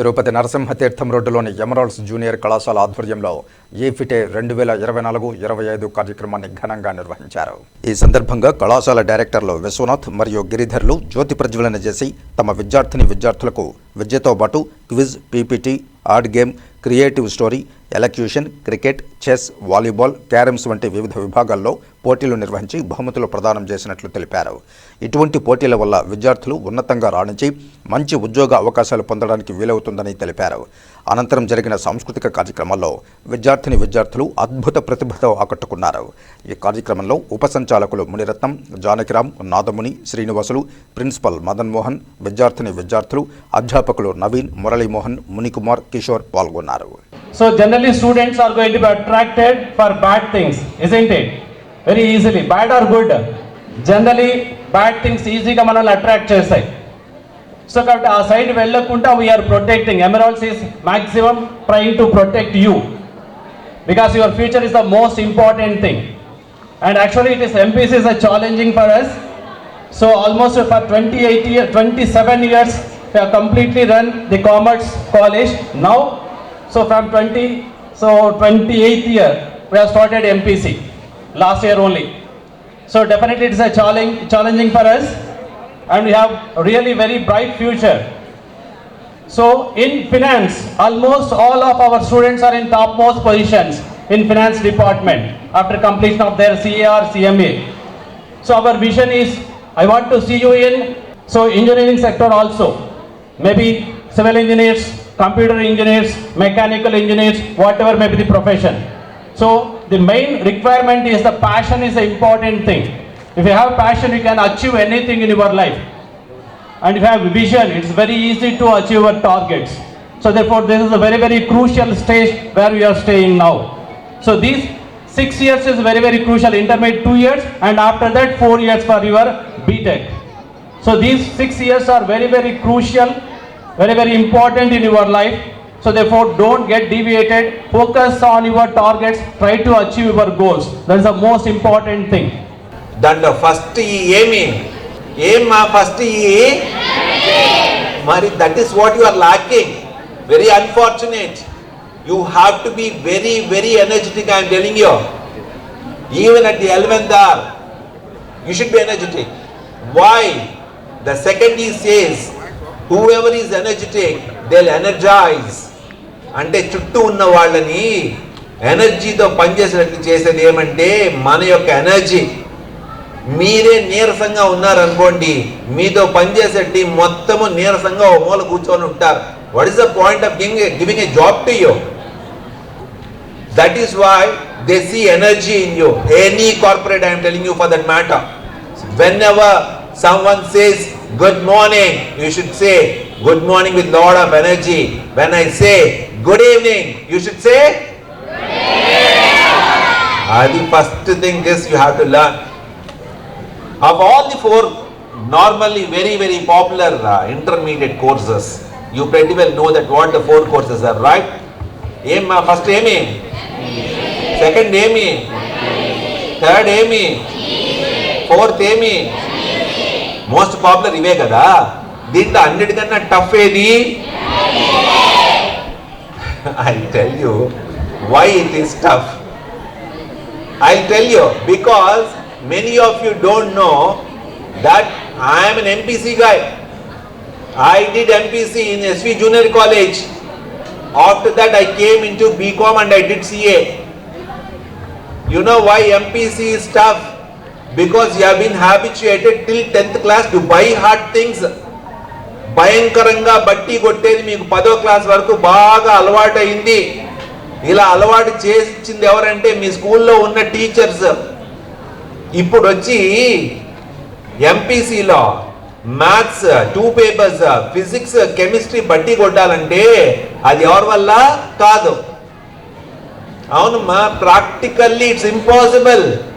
తిరుపతి నరసింహతీర్థం రోడ్డులోని emeralds junior కళాశాల ఆధ్వర్యంలో ఏ రెండు వేల ఇరవై నాలుగు ఇరవై ఐదు కార్యక్రమాన్ని ఘనంగా నిర్వహించారు. ఈ సందర్భంగా కళాశాల డైరెక్టర్లు విశ్వనాథ్ మరియు గిరిధర్లు జ్యోతి ప్రజ్వలన చేసి తమ విద్యార్థిని విద్యార్థులకు విద్యతో పాటు quiz PPT art game creative story elocution cricket chess volleyball carroms వంటి వివిధ విభాగాల్లో పోటీలు నిర్వహించి బహుమతులు ప్రదానం చేసినట్లు తెలిపారు. ఇటువంటి పోటీల వల్ల విద్యార్థులు ఉన్నతంగా రాణించి మంచి ఉద్యోగ అవకాశాలు పొందడానికి వీలవుతుందని తెలిపారు. అనంతరం జరిగిన సాంస్కృతిక కార్యక్రమాల్లో విద్యార్థిని విద్యార్థులు అద్భుత ప్రతిభతో ఆకట్టుకున్నారు. ఈ కార్యక్రమంలో ఉప సంచాలకులు మునిరత్నం జానకిరామ్ నాదముని శ్రీనివాసులు ప్రిన్సిపల్ మదన్ మోహన్ విద్యార్థిని విద్యార్థులు అధ్యాపకులు నవీన్ మురళీమోహన్ మునికుమార్ కిషోర్ పాల్గొన్నారు. So generally students are going to be attracted for bad things isn't it very easily bad or good generally bad things ఈజీగా మనల్ని అట్రాక్ట్ చేస్తాయి. సో కాబట్టి ఆ సైడ్ వెళ్ళకుండా we're protecting Emerald's is maximum trying to protect you because your future is the most important thing and actually it is MPC is a challenging for us so almost for twenty eight year twenty seven years we have completely run the commerce college now so from 20 so 28th year we have started mpc last year only so definitely it is a challenge challenging for us and we have really very bright future so in finance, almost all of our students are in topmost positions in finance department after completion of their CAR, CMA. So our vision is, I want to see you in, so engineering sector also. Maybe civil engineers, computer engineers, mechanical engineers, whatever may be the profession. So the main requirement is the passion is the important thing. If you have passion, you can achieve anything in your life and if you have vision, it's very easy to achieve your targets. So therefore, this is a very, very crucial stage where we are staying now. So these six years is very, very crucial, intermediate two years, and after that four years for your BTech. So these six years are very, very crucial, very, very important in your life. So therefore, don't get deviated, focus on your targets, try to achieve your goals. That is the most important thing. దాంట్లో first ఈ ఏమి ఏం మా first ఈ మరి that is what you are lacking very unfortunate you have to be very very energetic I'm telling you even at the eleventh or you should be energetic why the second he says whoever is energetic they energize అంటే చుట్టూ ఉన్న వాళ్ళని ఎనర్జీతో పనిచేసినట్టు చేసేది ఏమంటే మన యొక్క energy మీరే నీరసంగా ఉన్నారనుకోండి మీతో పనిచేసే టీం మొత్తము నీరసంగా ఓ మూల కూర్చొని ఉంటారు. What is the point of giving giving a job to you that is why they see energy in you any corporate I'm telling you for that matter whenever someone says good morning you should say good morning with lot of energy when I say good evening you should say అది first thing is you have to learn Of all the four normally very very popular uh, intermediate courses, you pretty well know that what the four courses are, right? Aim uh, first ఏమి second ఏమి third ఏమి fourth ఏమి most popular ఇవే కదా దీంట్లో అన్నిటికన్నా tough ఏది I tell you why it is tough I tell you because many of you don't know that I am an MPC guy. I did MPC in SV Junior College. After that, I came into BCom and I did CA. You know why MPC is tough? Because you have been habituated till 10th class to buy hard things. భయంకరంగా బట్టి కొట్టేది మీకు పదో class వరకు బాగా అలవాటైంది ఇలా అలవాటు చేసి ఇచ్చింది ఎవరంటే మీ స్కూల్లో ఉన్న టీచర్స్ ఇప్పుడు వచ్చి ఎంపీసీలో maths two papers physics chemistry బట్టి కొట్టాలంటే అది ఎవరి వల్ల? కాదు. అవునమ్మా ప్రాక్టికల్లీ ఇట్స్ ఇంపాసిబుల్